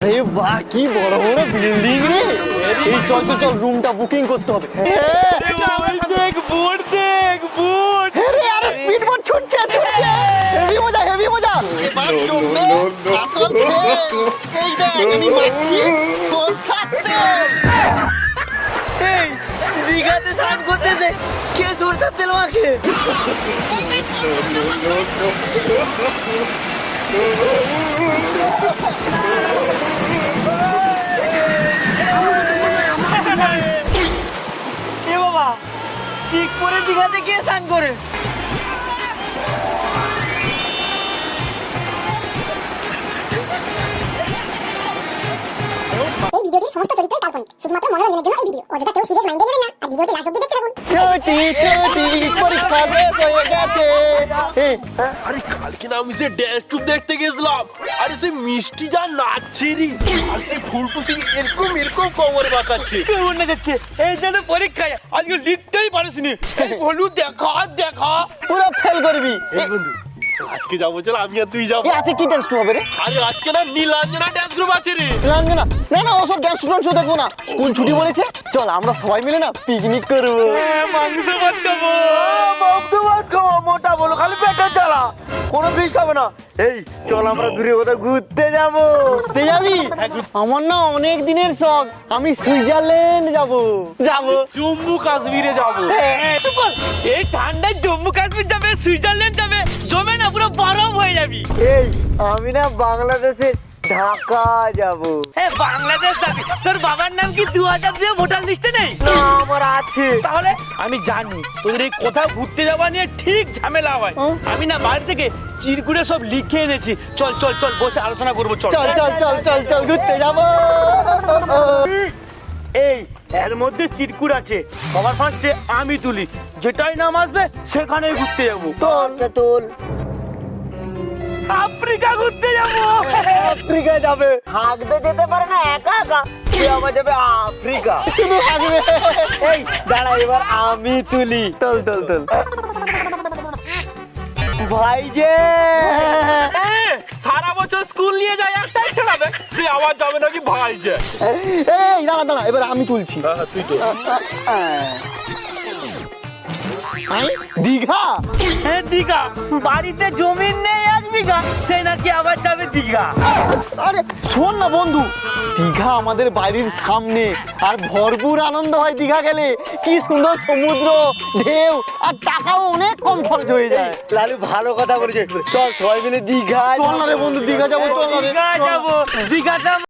আরে বাহ কি বড় বড় বিল্ডিং রে এই চল চল চল রুমটা বুকিং করতে হবে দেখ বোট দেখ বোট আরে আরে স্পিড বোট ছুটছে ছুটছে হেভি মজা হেভি মজা এবার জমবে আসল এই দেখ আমি মারছি এই দীঘাতে স্নান করতেছে কে সরষের তেল মাখে এ ঠিক করে দীঘাতে গিয়ে স্নান করে। সমস্ত শুধুমাত্র মনোরঞ্জনের জন্য এই ভিডিও। অযথা কেউ সিরিয়াস মাইন্ডে নেবেন না আর ভিডিওটি লাস্ট অব্দি দেখতে থাকুন। ছুটি ছুটি পরীক্ষা শেষ হয়ে গেছে। আরে কালকে না আমি সে ড্যান্স টুপ দেখতে গেছিলাম। আরে সেই মিষ্টি যা নাচছে রে। আর সেই ফুলটুসি এরকম এরকম কোমর বাঁকাচ্ছে। কেমন নাচাচ্ছে এই জন্য পরীক্ষায় আজকে লিখতেই পারিসনি। এই বলু দেখা দেখা। পুরো ফেল করবি। এই বন্ধু আজকে যাব চল আমি আর তুই যাব। আজকে কি ডান্স হবে রে? আরে আজকে না নীলাঞ্জনা ডান্স গ্রুপ আছে রে। নীলাঞ্জনা না না ওসব ডান্স টুন্স দেখব না। স্কুল ছুটি বলেছে। চল আমরা সবাই মিলে না পিকনিক করব। মাংস ভাত খাব। মাংস ভাত খাব মোটা বলো খালি কোনো খাবে না। এই চল আমরা দূরে কোথাও ঘুরতে যাব। ঘুরতে যাবি? আমার না অনেক দিনের শখ। আমি সুইজারল্যান্ড যাব। যাব। জম্মু কাশ্মীরে যাব। হ্যাঁ। চুপ কর। এই ঠান্ডায় জম্মু কাশ্মীর যাবে সুইজারল্যান্ড যাবে জমে না পুরো বরফ হয়ে যাবি। এই আমি না বাংলাদেশে ঢাকা যাব। বাংলাদেশ যাবি? তোর বাবার নাম কি দু হাজার দুয়ে ভোটার লিস্টে নেই? না আমার আছে। তাহলে? আমি জানি তোদের এই কোথাও ঘুরতে যাওয়া নিয়ে ঠিক ঝামেলা হয়। আমি না বাড়ি থেকে চিরকুটে সব লিখে এনেছি। চল চল চল বসে আলোচনা করব চল। চল চল চল চল চল ঘুরতে যাব। এই এর মধ্যে চিরকুট আছে। সবার ফার্স্টে আমি তুলি। যেটাই নাম আসবে সেখানেই ঘুরতে যাব। তোল তোল আফ্রিকা ঘুরতে যাব। আফ্রিকা যাবে। হাঁকতে যেতে পারে না একা একা? সে আবার যাবে আফ্রিকা। এই দাঁড়া এবার আমি তুলি। চল চল চল ভাই যে! সারা বছর স্কুল নিয়ে যায় একটাই ছেড়াবে সে আবার যাবে নাকি ভাই যে? এই দাঁড়া দাঁড়া এবার আমি তুলছি। তুই তো দীঘা? হ্যাঁ দীঘা। বাড়িতে জমিন নেই এক বিঘা সে নাকি আবার যাবে দীঘা। আরে শোন না বন্ধু দীঘা আমাদের বাড়ির সামনে আর ভরপুর আনন্দ হয় দীঘা গেলে। কি সুন্দর সমুদ্র ঢেউ আর টাকাও অনেক কম খরচ হয়ে যায়। লালু ভালো কথা বলেছে চল সবাই মিলে দীঘা চল না রে বন্ধু দীঘা যাব চল না রে। দীঘা যাব দীঘা যাব